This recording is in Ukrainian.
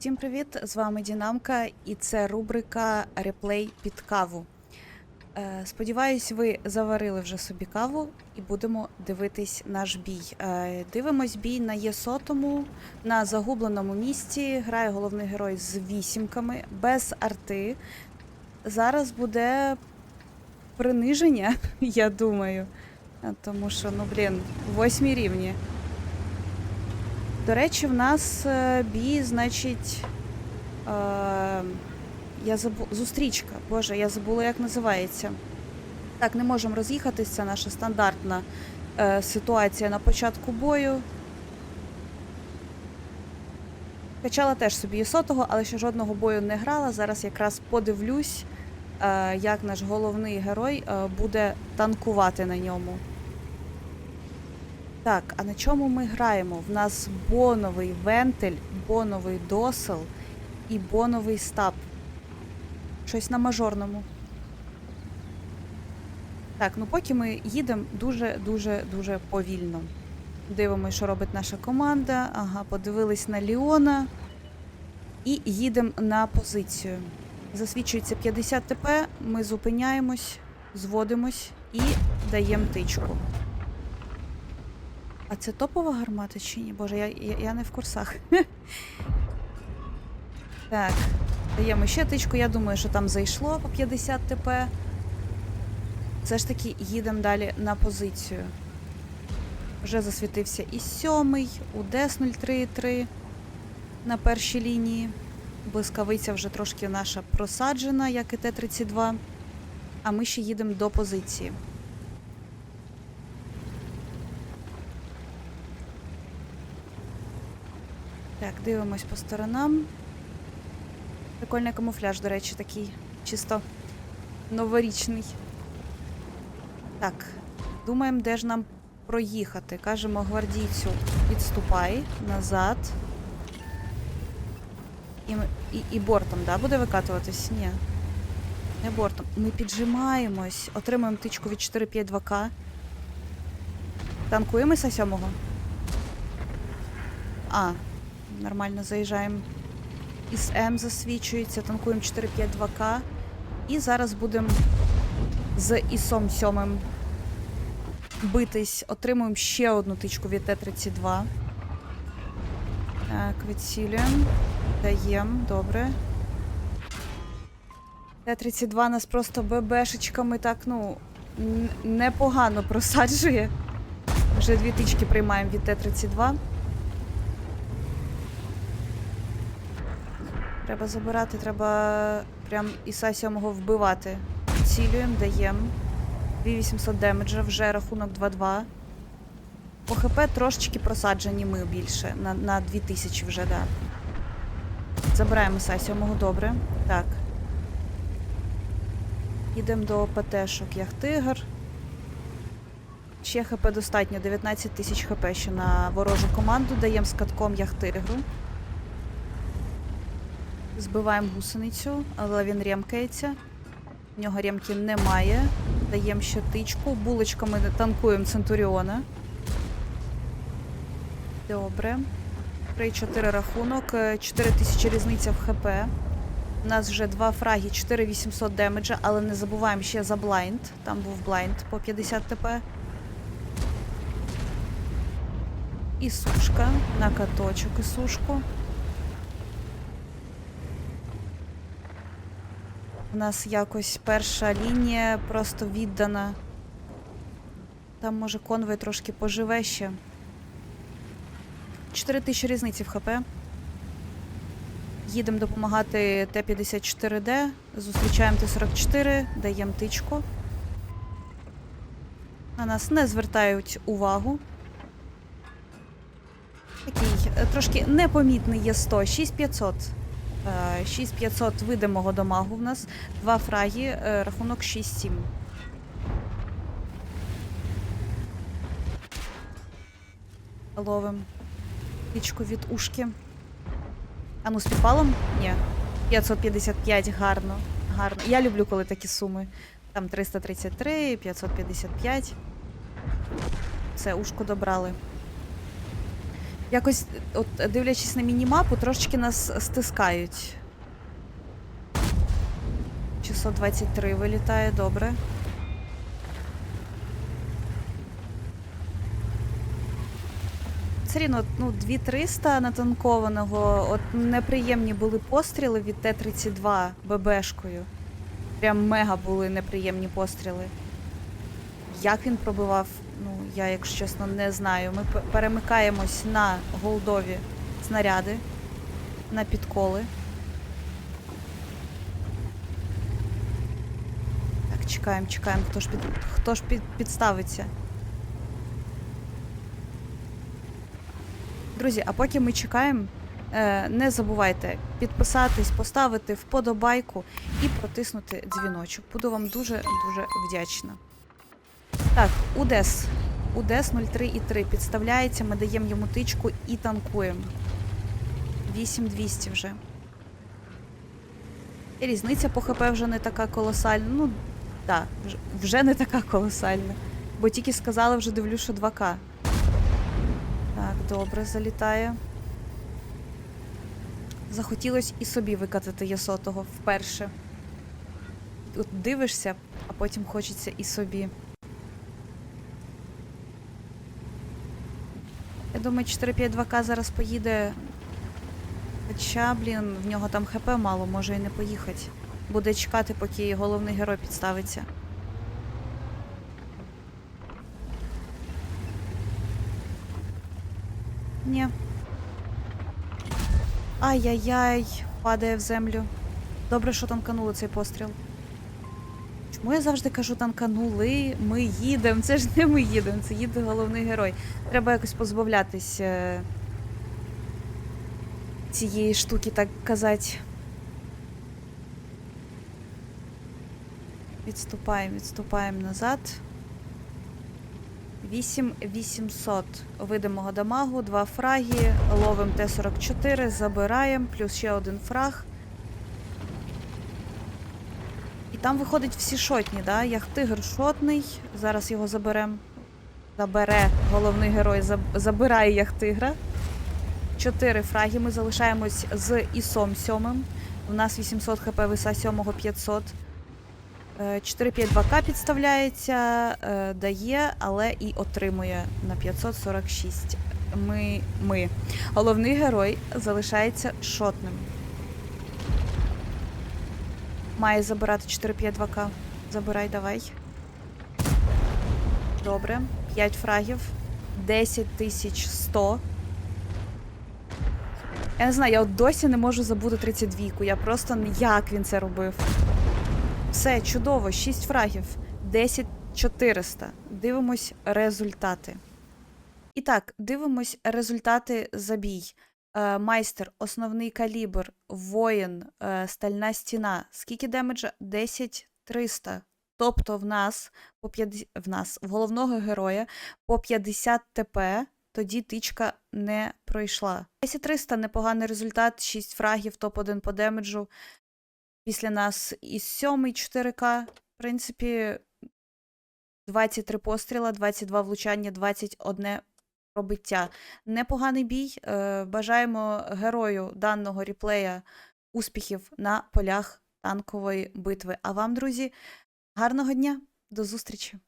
Всім привіт! З вами Дінамка, і це рубрика Реплей під каву. Е, сподіваюсь, ви заварили вже собі каву і будемо дивитись наш бій. Е, дивимось бій на Є100, на загубленому місці. Грає головний герой з вісімками, без арти. Зараз буде приниження, я думаю. Е, Тому що, ну блін, восьмі рівні. До речі, в нас е, бій, значить. Е, я забу... Зустрічка. Боже, я забула, як називається. Так, не можемо роз'їхатись, це наша стандартна е, ситуація на початку бою. Качала теж собі і сотого, але ще жодного бою не грала. Зараз якраз подивлюсь, е, як наш головний герой е, буде танкувати на ньому. Так, а на чому ми граємо? В нас боновий вентиль, боновий досел і боновий стаб. Щось на мажорному. Так, ну поки ми їдемо дуже-дуже дуже повільно. Дивимося, що робить наша команда. Ага, подивились на Ліона. І їдемо на позицію. Засвідчується 50 ТП, ми зупиняємось, зводимось і даємо тичку. А це топова гармата чи ні? Боже, я, я, я не в курсах. так, даємо ще тичку. Я думаю, що там зайшло по 50 ТП. Все ж таки їдемо далі на позицію. Вже засвітився і сьомий, УДЕС 033 на першій лінії. Блискавиця вже трошки наша просаджена, як і Т-32. А ми ще їдемо до позиції. Так, дивимось по сторонам. Прикольний камуфляж, до речі, такий чисто новорічний. Так, думаємо, де ж нам проїхати. Кажемо гвардійцю, відступай назад. І, і, і бортом, да, буде викатуватись? Ні. Не бортом. Ми піджимаємось, отримуємо тичку від 452К. Танкуємося сьомого? А, Нормально заїжджаємо. Із М засвічується, танкуємо 452К. І зараз будемо з ІСом 7 битись. Отримуємо ще одну тичку від Т-32. Так, відсілюємо. Даємо, добре. Т-32 нас просто ББшечками так, ну, непогано просаджує. Вже дві тички приймаємо від Т-32. Треба забирати, треба прям Іса 7 вбивати. Цілюємо, даємо. 2800 демеджа, вже рахунок 2-2. По ХП трошечки просаджені ми більше. На, на 2000 вже, да. Забираємо Іса 7 добре. Так. Їдемо до ПТ-шок Яхтигр. Ще ХП достатньо, 19 тисяч ХП ще на ворожу команду. Даємо з катком Яхтигру. Збиваємо гусеницю, але він ремкається. В нього ремки немає. Даємо ще тичку. Булочками танкуємо Центуріона. Добре. 3-4 рахунок. 4 тисячі різниця в ХП. У нас вже два фраги, 4800 демеджа, але не забуваємо ще за блайнд. Там був блайнд по 50 ТП. І сушка. На каточок і сушку. У нас якось перша лінія просто віддана. Там, може, конвой трошки поживе ще. 4 тисячі різниці в ХП. Їдемо допомагати Т-54Д. Зустрічаємо Т-44, даємо тичку. На нас не звертають увагу. Такий е, трошки непомітний є 100, 6500. Е, 6500 видимого дамагу в нас. Два фраги, е, рахунок 6-7. Ловим тичку від ушки. А ну з підпалом? Ні. 555, гарно. Гарно. Я люблю, коли такі суми. Там 333, 555. Все, ушку добрали. Якось, от дивлячись на мінімапу, трошечки нас стискають. 623 вилітає, добре. Все рівно, ну, 2300 натанкованого. От неприємні були постріли від Т-32 ББшкою. Прям мега були неприємні постріли. Як він пробивав, ну, я, якщо чесно, не знаю. Ми перемикаємось на голдові снаряди, на підколи. Так, чекаємо, чекаємо, хто ж під хто ж під, підставиться. Друзі, а поки ми чекаємо, е, не забувайте підписатись, поставити вподобайку і протиснути дзвіночок. Буду вам дуже-дуже вдячна. Так, УДЕС. УДЕС 03,3 підставляється, ми даємо йому тичку і танкуємо. 8200 вже. І різниця по ХП вже не така колосальна. Ну, так, вже- не така колосальна. Бо тільки сказали, вже дивлюсь, що 2К. Так, добре, залітає. Захотілось і собі викатати Ясотого вперше. От дивишся, а потім хочеться і собі. Думаю, 452К зараз поїде. Хоча, блін, в нього там ХП мало, може і не поїхати. Буде чекати, поки головний герой підставиться. Ні. Ай-яй-яй, падає в землю. Добре, що танканули цей постріл. Чому я завжди кажу танканули, ми їдемо. Це ж не ми їдемо, це їде головний герой. Треба якось позбавлятись е, цієї штуки, так казати. Відступаємо, відступаємо назад. 8800 видимого дамагу, два фраги, ловим Т-44, забираємо, плюс ще один фраг. І там виходить всі шотні, да? Яхтигр шотний. Зараз його заберемо. Забере головний герой, заб- забирає яхтигра. Чотири фраги. Ми залишаємось з ІСом сьомим. У нас 800 хп, виса сьомого 500. Е, 452К підставляється, е, дає, але і отримує на 546. Ми, ми. Головний герой залишається шотним. Має забирати 452К. Забирай, давай. Добре. 5 фрагів. 10100. Я не знаю, я от досі не можу забути 32-ку. Я просто як він це робив. Все, чудово, 6 фрагів, 10 400. Дивимось результати. І так, дивимось результати забій. Е, майстер, основний калібр, воїн, е, стальна стіна. Скільки демеджа? 10 300. Тобто в нас по 50, в нас в головного героя по 50 ТП, тоді тичка не пройшла. 10 300 непоганий результат, 6 фрагів, топ-1 по демеджу. Після нас і 7 4К. В принципі, 23 постріла, 22 влучання, 21 пробиття. Непоганий бій. Е, Бажаємо герою даного ріплея успіхів на полях танкової битви. А вам, друзі, гарного дня, до зустрічі!